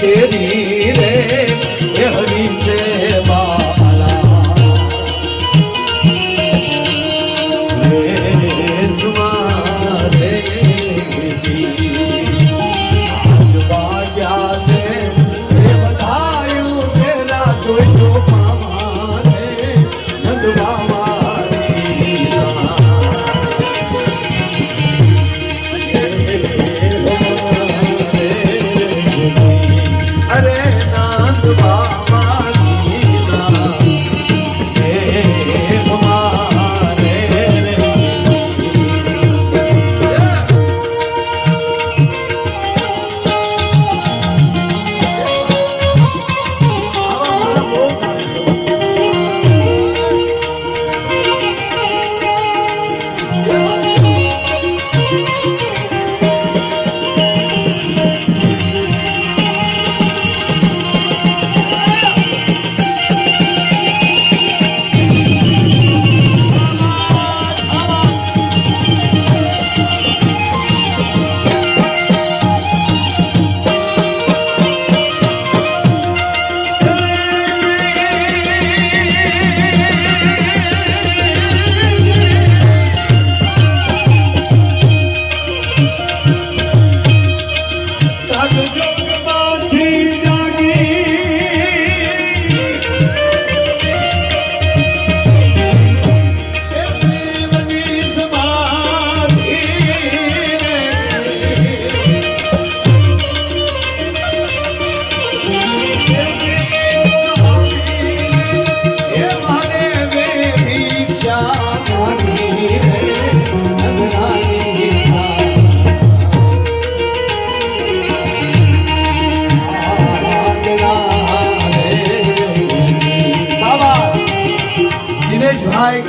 鞋底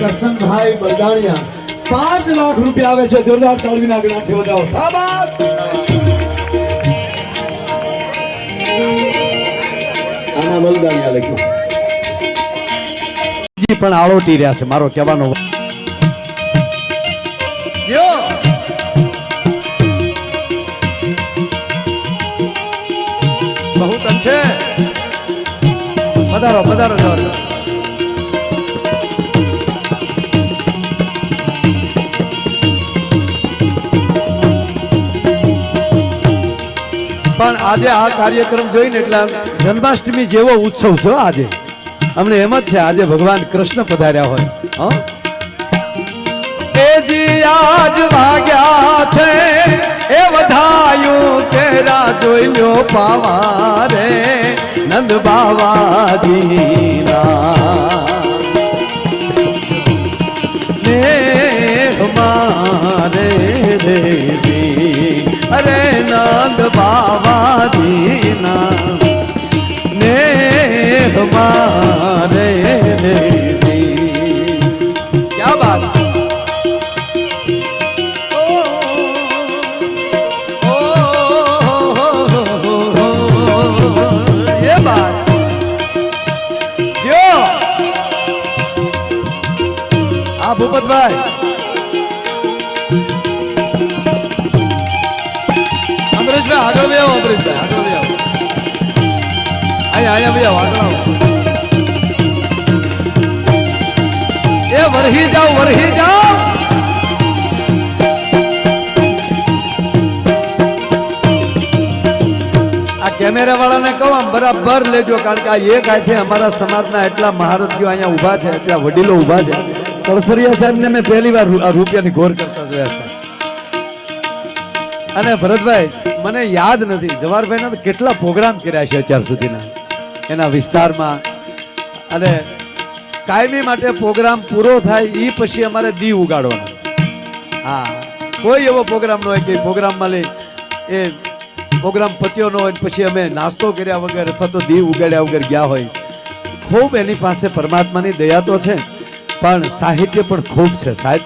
કરશનભાઈ બલદાણિયા પાંચ લાખ રૂપિયા આવે છે. જોરદાર તાળવીના ગણાથી વધાવો. સાબાસ આના બલદાણિયા લખ્યું. પણ આળોટી રહ્યા છે. મારો કહેવાનો બહુ બહુ છે. પધારો પધારો પણ આજે આ કાર્યક્રમ જોઈને એટલે જન્માષ્ટમી જેવો ઉત્સવ છે આજે. અમને એમ જ છે, આજે ભગવાન કૃષ્ણ પધાર્યા હોય. આજ ભાગ્યા છે, એ વધાયું કેરા જોઈ રે નંદ બાવાજીના. ને મારે દેવી, અરે નંદ બાવાજીના ને મારે દેવી ક્યા બાત ઓ, ઓ, ये बात जो આ ભૂપતભાઈ અમરેશભાઈ આગળ બી આવો અમરેશભાઈ આગળ બી આવો અહીંયા અહીંયા બી આવો આગળ એ વરહી જાઓ વરહી જાઓ આ કેમેરા વાળાને કહો, આમ બરાબર લેજો, કારણ કે આ એક આ છે, અમારા સમાજના એટલા મહારથીઓ અહીંયા ઊભા છે, એટલા વડીલો ઊભા છે. તળસરિયા સાહેબને મેં પહેલી વાર રૂપિયાની ઘોર કરતા જોયા છે. અને ભરતભાઈ, મને યાદ નથી, જવાહરભાઈના કેટલા પ્રોગ્રામ કર્યા છે અત્યાર સુધીના એના વિસ્તારમાં. અને કાયમી માટે પ્રોગ્રામ પૂરો થાય એ પછી અમારે દી ઉગાડવાનો. હા, કોઈ એવો પ્રોગ્રામ ન હોય કે પ્રોગ્રામમાં લઈ એ પ્રોગ્રામ પત્યો ન હોય પછી અમે નાસ્તો કર્યા વગર અથવા તો દી ઉગાડ્યા વગર ગયા હોય. ખૂબ એની પાસે પરમાત્માની દયા તો છે, પણ સાહિત્ય પણ ખૂબ છે સાહેબ.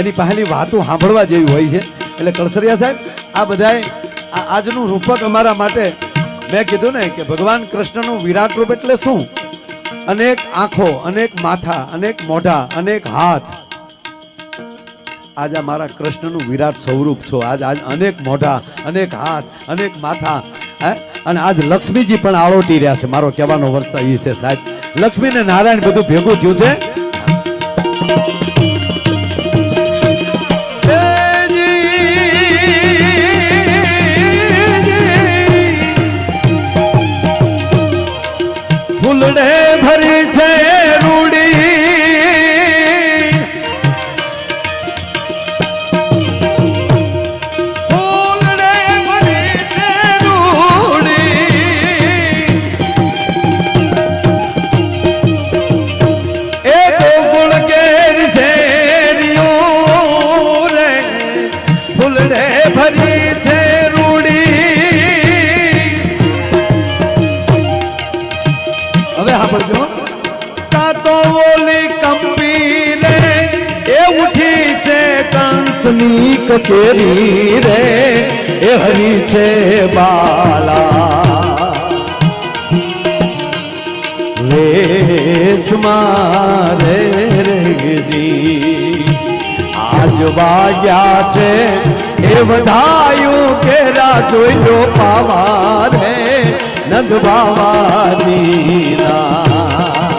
એની પહેલી વાતો સાંભળવા જેવી હોય છે. એટલે કળસરિયા સાહેબ, આ બધાય, આ આજનું રૂપક અમારા માટે મેં કીધું ને કે ભગવાન કૃષ્ણનું વિરાટ રૂપ એટલે શું? અનેક આંખો, અનેક માથા, અનેક મોઢા, અનેક હાથ. આજ આ મારા કૃષ્ણનું વિરાટ સ્વરૂપ છો. આજ આજ અનેક મોઢા, અનેક હાથ, અનેક માથા, હે? અને આજ લક્ષ્મીજી પણ આળોટી રહ્યા છે. મારો કહેવાનો વર્ષ એ છે સાહેબ. લક્ષ્મી ને નારાયણ બધું ભેગું થયું છે. ફૂલડે ભરી કચેરી રે? એ હરી છે બાલા. વેશ મારે રેગજી આજ વાગ્યા છે, એ વધાયું કે જોઈ લો પાવા રે નંદ બાવા ના